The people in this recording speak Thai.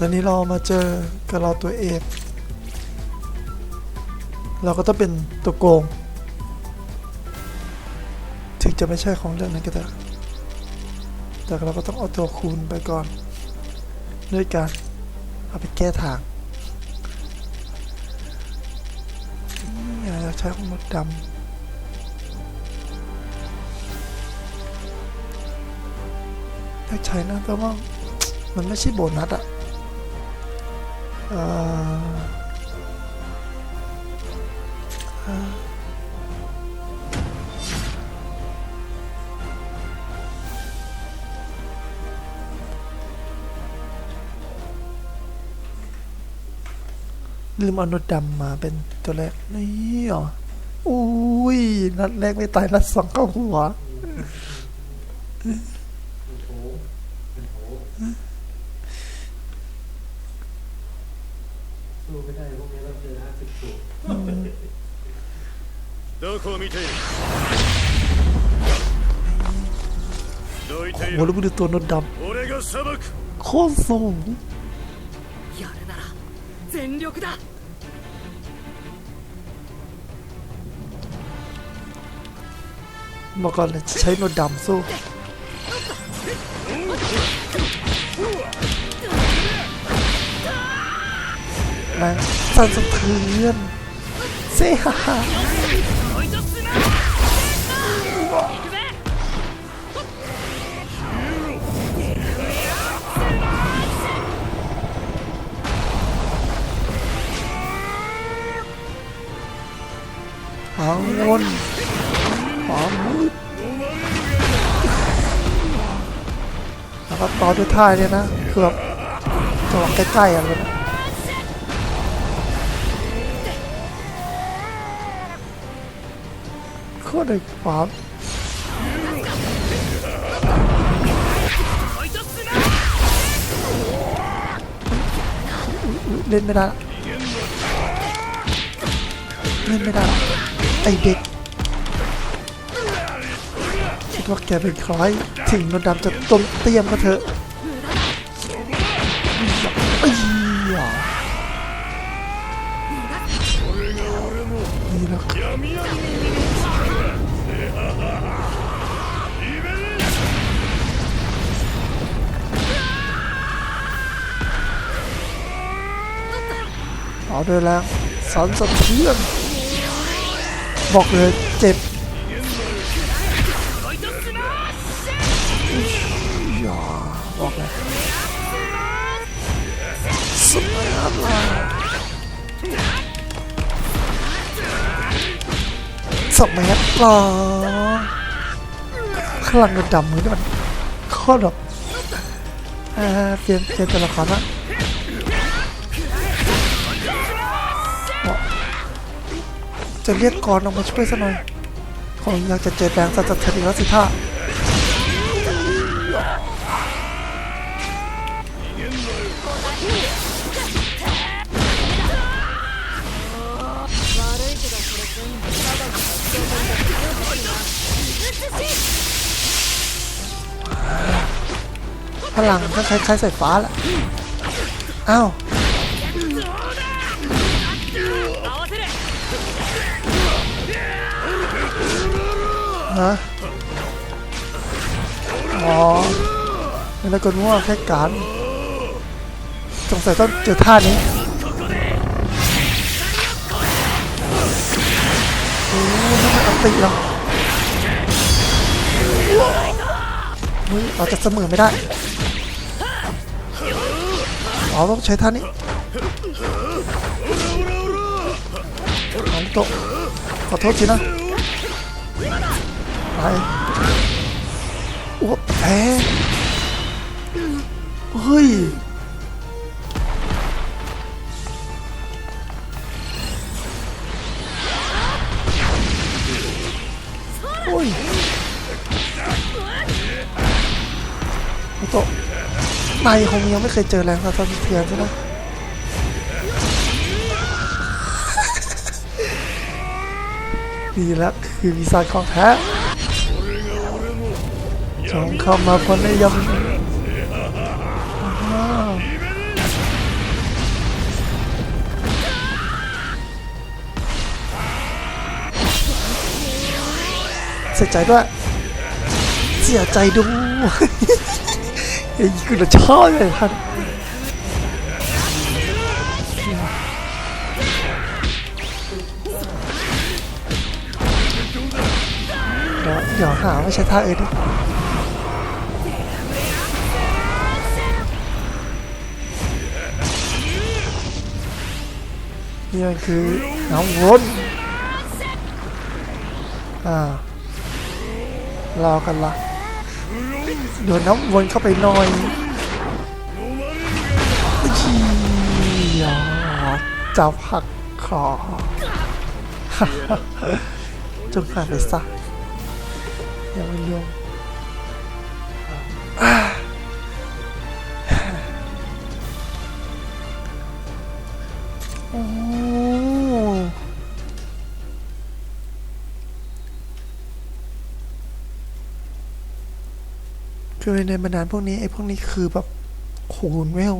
ตอนนี้เรามาเจอกับเราตัวเอกเราก็ต้องเป็นตัวโกง ถึงจะไม่ใช่ของเรื่องนั้นก็เถอะแต่เราก็ต้องเอาตัวคูณไปก่อน ด้วยการเอาไปแก้ทางอยากใช้ของมดดำอยากใช้นะแต่ว่ามันไม่ใช่โบนัสอะเอ่อเอ่อ ลืมเอานดดำมาเป็นตัวแรก นี่เหรออุ้ย นัดแรกไม่ตาย นัดสองเข้าหัว ไม่ได้พวกนี้เราเจอห้าสิบสูตร どこを見ているどいてい โอ้ る แล้วมึงดูตัวนดด 俺が裁くำโคตรสูง やるなら全力だ มาก่อนเลยใช้นวดดำสู้ แรงสั่นสะเทือนเซ่ฮ่าฮ่าหางวนหางมืดแล้วก็ต่อด้วยท่าเนี่ยนะ คือแบบจังหวะใกล้ๆอะไรแบบนั้น โคตรเลยควาเล่นไม่ได้ เล่นไม่ได้ ไอเด็กคิดว่าแกเป็นใครถึงนนดำจะต้มเตี้ยมก็เถอะ นี่แล้วเอาด้วยแล้วสันสะเทือนบอกเลยเจ็บอย่าบอกเลยสมัยอะ สมัยอะไรข้างหลังมันดำมือนี่มันโคตรแบบอ่าเปลี่ยนเปลี่ยนตัวละครละจะเรียกกรออกมาช่วยซะหน่อยคงอยากจะเจอแบงค์สัตว์สะเทือนอีแล้วสิท่า พลังก็คล้ายๆสายฟ้าแหละอ้าวฮะอ๋อแล้วก็นึกว่าแค่การสงสัยต้องเจอท่านี้โอ้ไม่เป็นอัติหรอเฮ้ยเราจะเสมอไม่ได้ อ๋อต้องใช้ท่านี้นาริโตขอโทษทีนะไปโอ้แพ้เฮ้ยโอ้ยนาริโต ไปคงยังไม่เคยเจอแรงสะท้อนเทียนใช่ไหมดีแล้วคือวีซ่าของแท้จงเข้ามาพ้นได้ยำเสียใจด้วย เสียใจด้วย ไอ้ยคือเราชอบเลยท่านเดี๋ยวเดี๋ยวหาว่าใช้ท่าอื่นดินี่มันคือน้ำวนอ่า รอกันละ โดนน้ำวนเข้าไปหน่อยอียจับหักคอจงผ่านไปซะอย่าไปรวมอ่าโอ้ คือในบรรดาพวกนี้ไอ้พวกนี้คือแบบโหนเวล